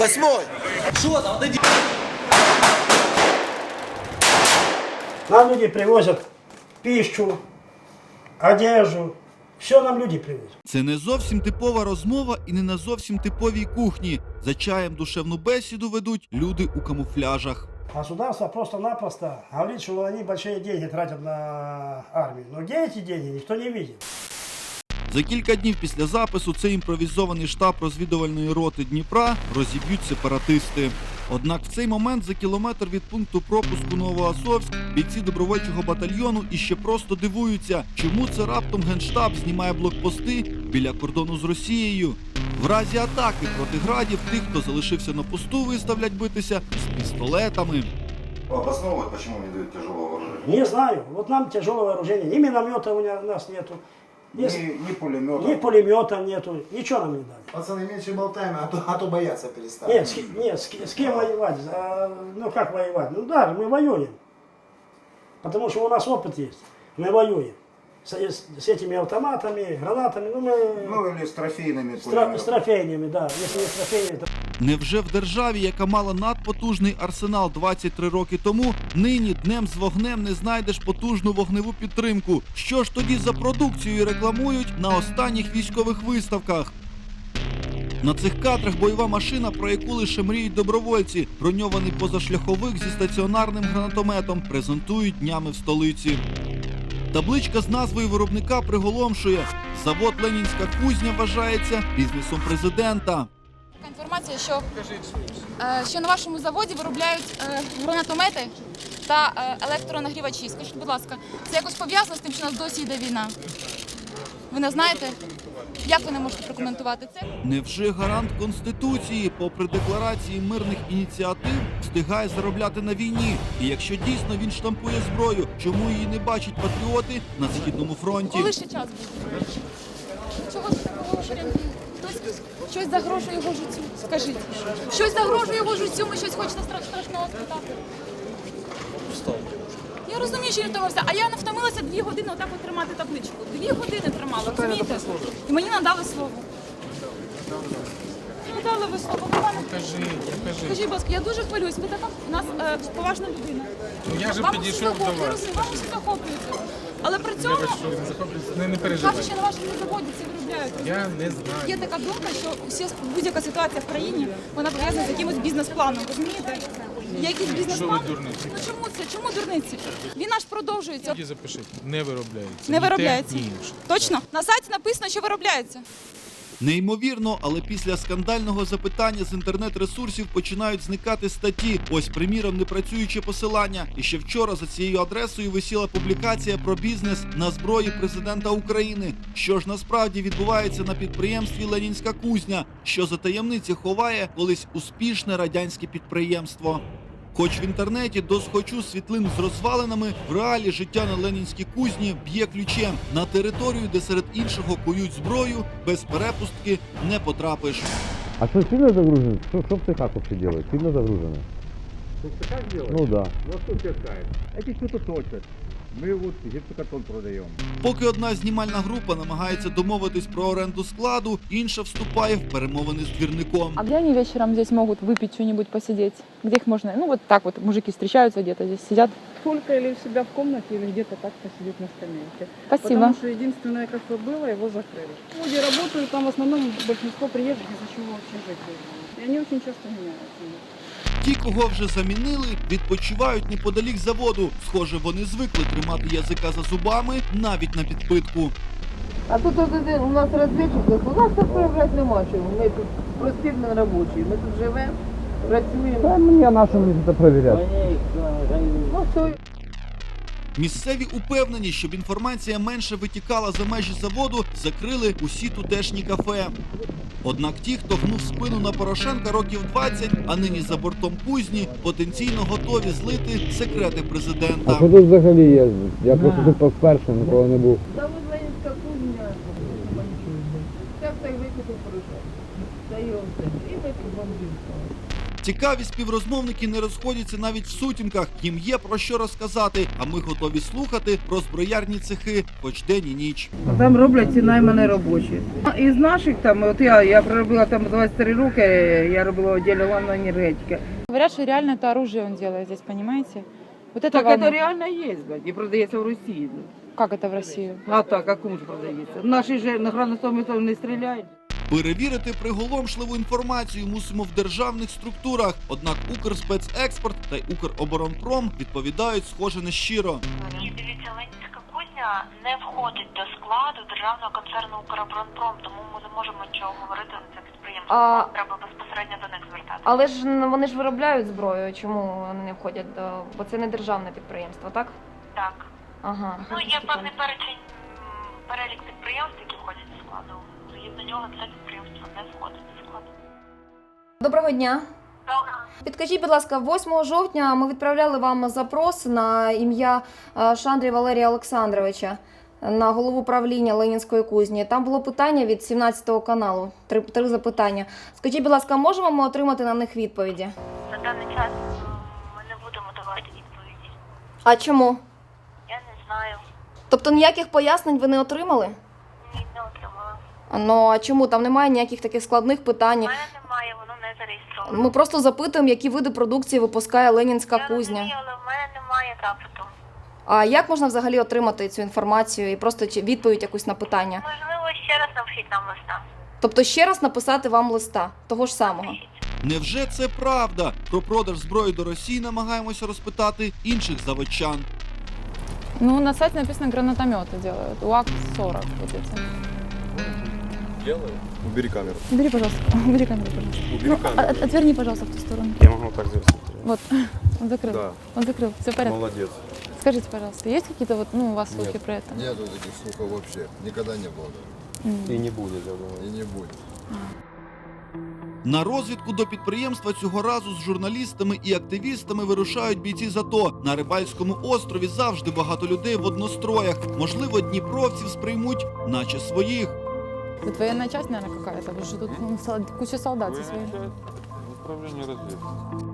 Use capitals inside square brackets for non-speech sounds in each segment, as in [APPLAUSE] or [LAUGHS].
Восьмой. Що там? Де Нам люди привозят пищу, одежду. Все нам люди привозят. Це не зовсім типова розмова і не на зовсім типовій кухні. За чаєм душевну бесіду ведуть люди у камуфляжах. Государство просто-напросто говорит, что они большие деньги тратят на армию. Но где эти деньги, никто не видит. За кілька днів після запису цей імпровізований штаб розвідувальної роти Дніпра розіб'ють сепаратисти. Однак в цей момент за кілометр від пункту пропуску Новоасовськ бійці добровольчого батальйону іще просто дивуються, чому це раптом генштаб знімає блокпости біля кордону з Росією. В разі атаки проти градів тих, хто залишився на посту, виставлять битися з пістолетами. Обосновывать, почему не дают тяжелого вооружения? Не знаю. Вот нам тяжелого вооружения. Ни миномета ня- у нас нету. Ни, Ни, пулемета. ни пулемета нету. Ничего нам не дали. Пацаны, меньше болтаем, а то, а то бояться перестали. Нет, с, нет, с, с кем воевать? А, ну как воевать? Ну да, мы воюем. Потому что у нас опыт есть. Мы воюем. С, с- с этими автоматами, гранатами, ну мы Ну или с трофейными с, тро- с трофейными, да. Если не с трофейными, то Невже в державі, яка мала надпотужний арсенал 23 роки тому, нині днем з вогнем не знайдеш потужну вогневу підтримку? Що ж тоді за продукцією рекламують на останніх військових виставках? На цих кадрах бойова машина, про яку лише мріють добровольці, броньований позашляховик зі стаціонарним гранатометом, презентують днями в столиці. Табличка з назвою виробника приголомшує. Завод Ленінська кузня вважається бізнесом президента. Така інформація, що, е, що на вашому заводі виробляють е, гранатомети та е, електронагрівачі. Скажіть, будь ласка, це якось пов'язано з тим, що у нас досі йде війна? Ви не знаєте? Як ви не можете прокоментувати це? Невже гарант Конституції, попри декларації мирних ініціатив, встигає заробляти на війні? І якщо дійсно він штампує зброю, чому її не бачать патріоти на східному фронті? Коли ще час буде? Чого це такого шарянки? Хтось щось загрожує його життю? Скажіть. Щось загрожує його життю, ми щось хочете стра- страшного спитати. Я розумію, що він втомився, а я не втомилася дві години отак от тримати табличку. Дві години тримала, розумієте? І мені надали слово. Надали ви слово. Покажи, покажи. Скажіть, будь ласка, я дуже хвилююсь. Ви така у нас е, поважна людина. Ну я же Вам підійшов усі до захоплюють, вас. Вам усі захоплюються. Але при цьому не? Не, не переживайте. кажуть, що на вашому заводі це виробляють. Я не знаю. Є така думка, що всі, будь-яка ситуація в країні вона пов'язана з якимось бізнес-планом. Розумієте? Є якийсь бізнес-план. дурниці? Ну чому це? Чому дурниці? Війна ж продовжується. Тоді запишіть. Не виробляється. Не Ні те, виробляється. ні інше. Точно на сайті написано, що виробляється. Неймовірно, але після скандального запитання з інтернет-ресурсів починають зникати статті. Ось, приміром, непрацююче посилання. І ще вчора за цією адресою висіла публікація про бізнес на зброї президента України. Що ж насправді відбувається на підприємстві Ленінська кузня, що за таємниці ховає колись успішне радянське підприємство. Хоч в інтернеті досхочу світлин з розвалинами, в реалі життя на Ленінській кузні б'є ключем на територію, де серед іншого кують зброю, без перепустки не потрапиш. А що сильно загружено? Що, що в цехах вообще делают? Сильно загружено? Ну так. Ну да. Ну что пускают? Эти что-то точат. Мы вот гипсокартон продаем. Поки одна знімальна група намагається домовитись про оренду складу, інша вступає в перемовини з двірником. А где они вечером здесь могут выпить что-нибудь, посидеть? Где их можно? Ну вот так вот мужики встречаются где-то здесь, сидят. Только или у себя в комнате, или где-то так посидеть на скамейке. Спасибо. Потому что единственное кафе было, его закрыли. Люди работают, там в основном большинство приезжих, из-за чего вообще жить должны. И они очень часто меняются. Ті, кого вже замінили, відпочивають неподалік заводу. Схоже, вони звикли тримати язика за зубами навіть на підпитку. А тут один у нас розвідчик, у нас тут проявляти нема чого. Ми тут прості не робочі. Ми тут живемо, працюємо. Та мені нашому не проверять. Ну все, Місцеві упевнені, щоб інформація менше витікала за межі заводу, закрили усі тутешні кафе. Однак ті, хто гнув спину на Порошенка років 20, а нині за бортом кузні, потенційно готові злити секрети президента. тут взагалі є? Я просто тут вперше ніколи не був. там Ленінська кузня. Порошок. Та й он. І ми тут бомбимо. Цікаві співрозмовники не розходяться навіть в сутінках. Їм є про що розказати, а ми готові слухати про зброярні цехи, хоч день і ніч. Там роблять ці наймані робочі. Із наших там, от я, я проробила там 23 роки, я робила в відділі головної енергетики. Говорят, что реально это оружие он делает здесь, понимаете? Вот это Так волнует. це реально є, блядь, і продається в Росії. Как это в Россию? А так, а кому ж продається? Наші ж на гранатометом не стріляють. Перевірити приголомшливу інформацію мусимо в державних структурах. Однак Укрспецекспорт та й Укроборонпром відповідають схоже нещиро. Ні, дивіться, Ленінська кузня не входить до складу державного концерну «Укроборонпром», тому ми не можемо нічого говорити на це підприємство. А- Треба безпосередньо до них звертатися. Але ж вони ж виробляють зброю. Чому вони не входять до. Бо це не державне підприємство, так? Так. Ага. Ну, є певний перечень, перелік підприємств, які входять нього це підприємство не входить до складу. Доброго дня. Підкажіть, будь ласка, 8 жовтня ми відправляли вам запрос на ім'я е, Шандрі Валерія Олександровича на голову правління Ленінської кузні. Там було питання від 17 каналу. Три, три запитання. Скажіть, будь ласка, можемо ми отримати на них відповіді? На даний час ми не будемо давати відповіді. А чому? Я не знаю. Тобто ніяких пояснень ви не отримали? Ні, не отримала. А, Ну а чому там немає ніяких таких складних питань? У мене немає, воно не зареєстровано. Ми просто запитуємо, які види продукції випускає Ленінська Я кузня. розумію, але в мене немає запиту. А як можна взагалі отримати цю інформацію і просто чи відповідь якусь на питання? Можливо, ще раз напишіть нам листа. Тобто ще раз написати вам листа того ж самого. Невже це правда? Про продаж зброї до Росії намагаємося розпитати інших заводчан. Ну, на сайте написано гранатометы делают. УАК-40 вот эти. Убери камеру. Убери, пожалуйста. [LAUGHS] Убери камеру, пожалуйста. Убери Ну, а- а- отверни, пожалуйста, в ту сторону. Я могу так сделать. Вот, [LAUGHS] он закрыл. Да. Он закрыл. Все в порядке. Молодец. Скажите, пожалуйста, есть какие-то вот, ну, у вас слухи про это? Нету таких слухов вообще. Никогда не было. М. не будет, я думаю. И не будет. На розвідку до підприємства цього разу з журналістами і активістами вирушають бійці ЗАТО. На Рибальському острові завжди багато людей в одностроях. Можливо, дніпровців сприймуть, наче своїх. Это военная часть, наверное, какая-то, потому что тут ну, сол- куча солдат со своими. Управление разведки.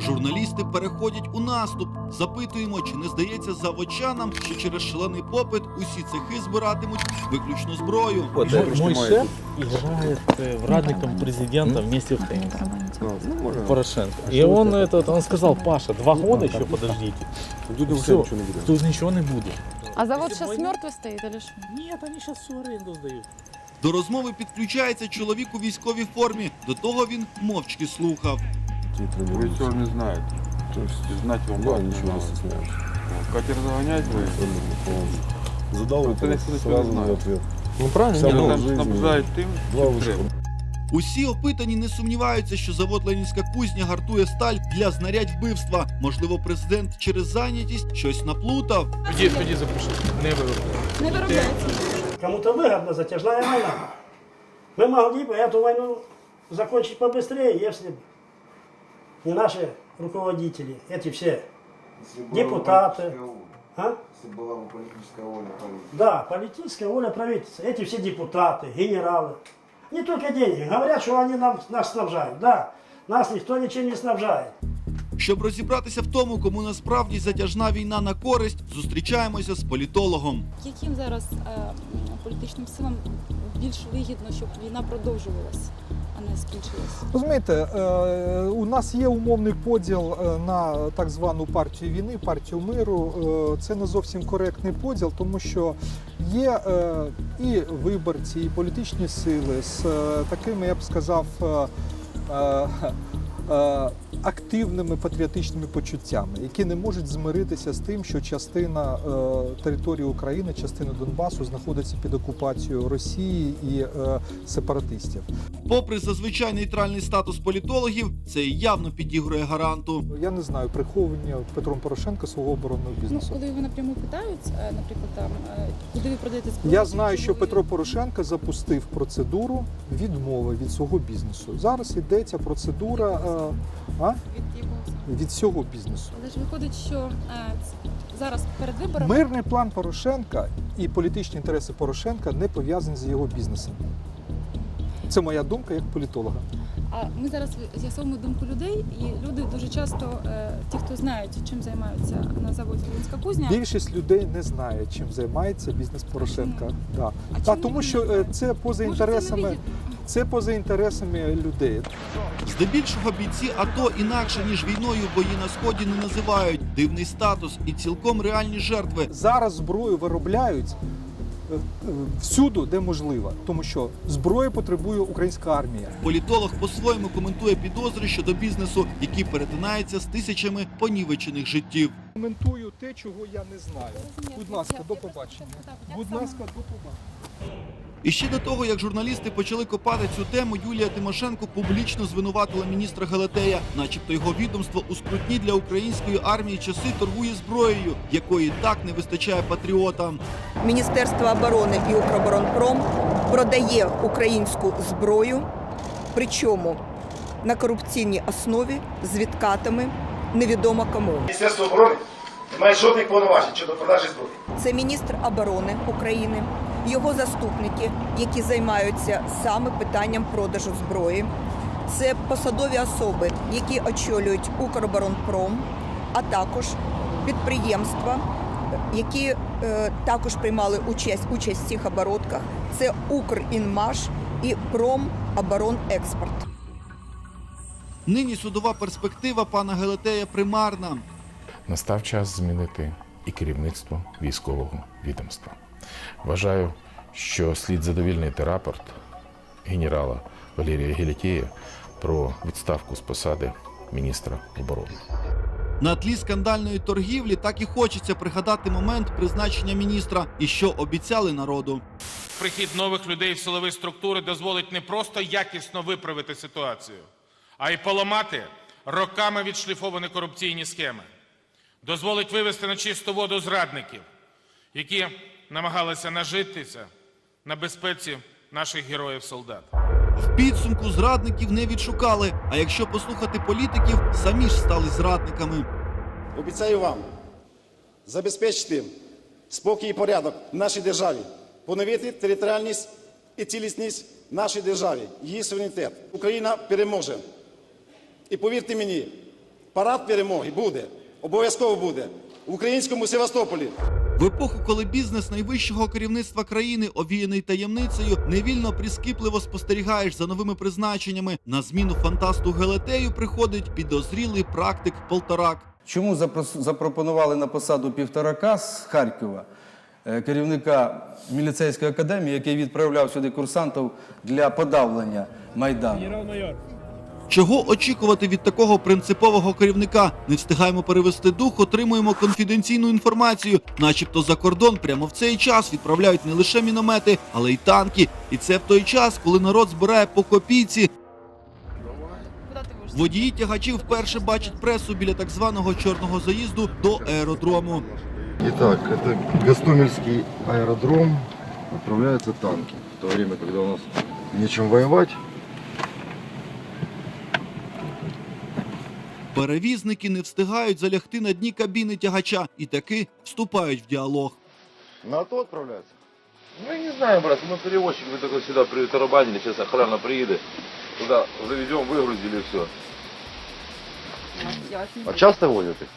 Журналісти переходять у наступ. Запитуємо, чи не здається заводчанам, що через шалений попит усі цехи збиратимуть виключно зброю. Мой шеф играет э, в радником президента вместе в теннис. Порошенко. И он этот, он сказал, Паша, два года еще подождите. Все, тут ничего не будет. А завод сейчас мертвый стоит или что? Нет, они сейчас всю аренду сдают. До розмови підключається чоловік у військовій формі. До того він мовчки слухав. Вы все не знаете. То есть знать вам да, ничего не стесняюсь. Катер загонять вы? Задал вопрос, сразу в ответ. Ну правильно, не, ну, снабжает тим, чим треба. Усі опитані не сумніваються, що завод Ленінська кузня гартує сталь для знарядь вбивства. Можливо, президент через зайнятість щось наплутав. Тоді, тоді запиши. Не виробляють. Не виробляється. Кому-то выгодна затяжная война. Мы могли бы эту войну закончить побыстрее, если бы не наши руководители, эти все депутаты. А? Если была бы политическая воля правительства. Да, политическая воля правительства. Эти все депутаты, генералы. Не только деньги. Говорят, что они нам, нас снабжают. Да, нас никто ничем не снабжает. Щоб розібратися в тому, кому насправді затяжна війна на користь, зустрічаємося з політологом. Яким зараз е, політичним силам більш вигідно, щоб війна продовжувалась, а не скінчилась? Розумієте, е, у нас є умовний поділ е, на так звану партію війни, партію миру. Е, Це не зовсім коректний поділ, тому що є і виборці, і політичні сили з такими, я б сказав, активними патріотичними почуттями, які не можуть змиритися з тим, що частина е, території України, частина Донбасу знаходиться під окупацією Росії і е, сепаратистів. Попри зазвичай нейтральний статус політологів, це явно підігрує гаранту. Я не знаю приховування Петром Порошенка свого оборонного Ну, бізнесу. коли його напряму питають, е, наприклад, там е, куди ви продаєте зброю? Я знаю, що ви- Петро Порошенко запустив процедуру відмови від свого бізнесу. Зараз йдеться процедура е, а? від якого саме? від цього бізнесу. Але ж виходить, що е, зараз перед виборами Мирний план Порошенка і політичні інтереси Порошенка не пов'язані з його бізнесом. Це моя думка як політолога. А ми зараз з'ясовуємо думку людей, і люди дуже часто, е, ті, хто знають, чим займаються на заводі Волинська кузня, Більшість людей не знає, чим займається бізнес Порошенка. Да. Та, чому тому вони що не е, це поза Може, це інтересами. Це поза інтересами людей. Здебільшого бійці АТО інакше ніж війною бої на сході не називають дивний статус і цілком реальні жертви. Зараз зброю виробляють е, е, всюди, де можливо, тому що зброї потребує українська армія. Політолог по-своєму коментує підозри щодо бізнесу, які перетинаються з тисячами понівечених життів. Коментую те, чого я не знаю. Будь ласка, до побачення. Будь ласка, до побачення. І ще до того, як журналісти почали копати цю тему, Юлія Тимошенко публічно звинуватила міністра Галатея, начебто його відомство у скрутні для української армії часи торгує зброєю, якої так не вистачає патріотам. Міністерство оборони і Укроборонпром продає українську зброю, причому на корупційній основі з відкатами невідомо кому. Міністерство оборони не має жодних повноважень щодо продажі зброї. Це міністр оборони України, його заступники, які займаються саме питанням продажу зброї. Це посадові особи, які очолюють Укроборонпром, а також підприємства, які е, також приймали участь, участь в цих оборудках. Це Укрінмаш і Промоборонекспорт. Нині судова перспектива пана Галатея примарна. Настав час змінити і керівництво військового відомства. Вважаю, що слід задовільнити рапорт генерала Валерія Гелітєя про відставку з посади міністра оборони. На тлі скандальної торгівлі так і хочеться пригадати момент призначення міністра і що обіцяли народу. Прихід нових людей в силові структури дозволить не просто якісно виправити ситуацію, а й поламати роками відшліфовані корупційні схеми. Дозволить вивести на чисту воду зрадників, які намагалися нажитися на безпеці наших героїв-солдат. В підсумку зрадників не відшукали. А якщо послухати політиків, самі ж стали зрадниками. Обіцяю вам забезпечити спокій і порядок в нашій державі, поновити територіальність і цілісність нашій державі, її суверенітет. Україна переможе. І повірте мені, парад перемоги буде, обов'язково буде в українському Севастополі. В епоху, коли бізнес найвищого керівництва країни, овіяний таємницею, невільно прискіпливо спостерігаєш за новими призначеннями. На зміну фантасту Гелетею приходить підозрілий практик Полторак. Чому запрос- запропонували на посаду півторака з Харкова, е, керівника міліцейської академії, який відправляв сюди курсантів для подавлення Майдану? Чого очікувати від такого принципового керівника? Не встигаємо перевести дух, отримуємо конфіденційну інформацію, начебто за кордон прямо в цей час відправляють не лише міномети, але й танки. І це в той час, коли народ збирає по копійці. Водії тягачів вперше бачать пресу біля так званого чорного заїзду до аеродрому. Итак, это Гостомельский аэродром. Отправляются танки. В то время, когда у нас нечем воевать, Перевізники не встигають залягти на дні кабіни тягача і таки вступають в діалог. на то отправляются. Ну, не знаю, брат, мы перевозчик, мы только сюда притарабанили, сейчас охрана приедет, туда завезем, выгрузили, все. А часто возят их?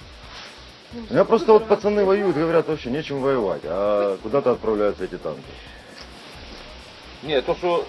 У меня просто вот пацаны воюют, говорят, вообще нечем воевать, а куда-то отправляются эти танки. Нет, то, что,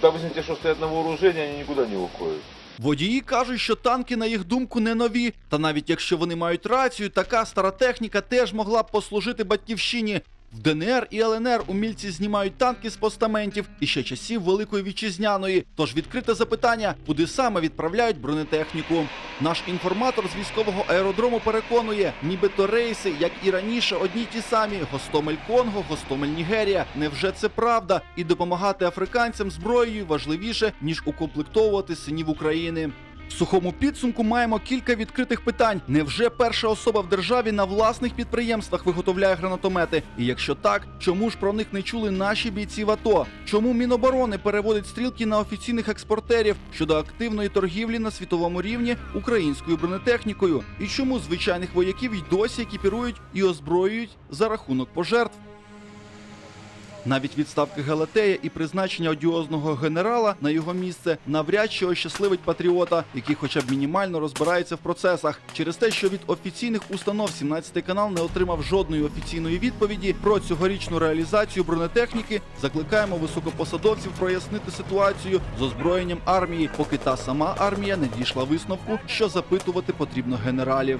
допустим, те, что стоят на вооружении, они никуда не уходят. Водії кажуть, що танки, на їх думку, не нові. Та навіть якщо вони мають рацію, така стара техніка теж могла б послужити батьківщині. В ДНР і ЛНР умільці знімають танки з постаментів і ще часів Великої Вітчизняної. Тож відкрите запитання, куди саме відправляють бронетехніку. Наш інформатор з військового аеродрому переконує, нібито рейси, як і раніше, одні ті самі: Гостомель Конго, Гостомель Нігерія. Невже це правда? І допомагати африканцям зброєю важливіше ніж укомплектовувати синів України. В сухому підсумку маємо кілька відкритих питань. Невже перша особа в державі на власних підприємствах виготовляє гранатомети? І якщо так, чому ж про них не чули наші бійці в АТО? Чому Міноборони переводить стрілки на офіційних експортерів щодо активної торгівлі на світовому рівні українською бронетехнікою? І чому звичайних вояків й досі екіпірують і озброюють за рахунок пожертв? Навіть відставки Галатея і призначення одіозного генерала на його місце навряд чи ощасливить патріота, який хоча б мінімально розбирається в процесах. Через те, що від офіційних установ 17 канал не отримав жодної офіційної відповіді про цьогорічну реалізацію бронетехніки, закликаємо високопосадовців прояснити ситуацію з озброєнням армії, поки та сама армія не дійшла висновку, що запитувати потрібно генералів.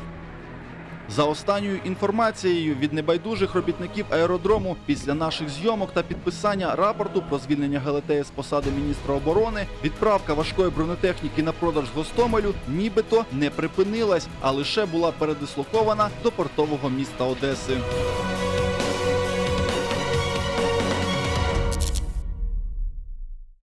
За останньою інформацією від небайдужих робітників аеродрому, після наших зйомок та підписання рапорту про звільнення Галатея з посади міністра оборони, відправка важкої бронетехніки на продаж з Гостомелю нібито не припинилась, а лише була передислокована до портового міста Одеси.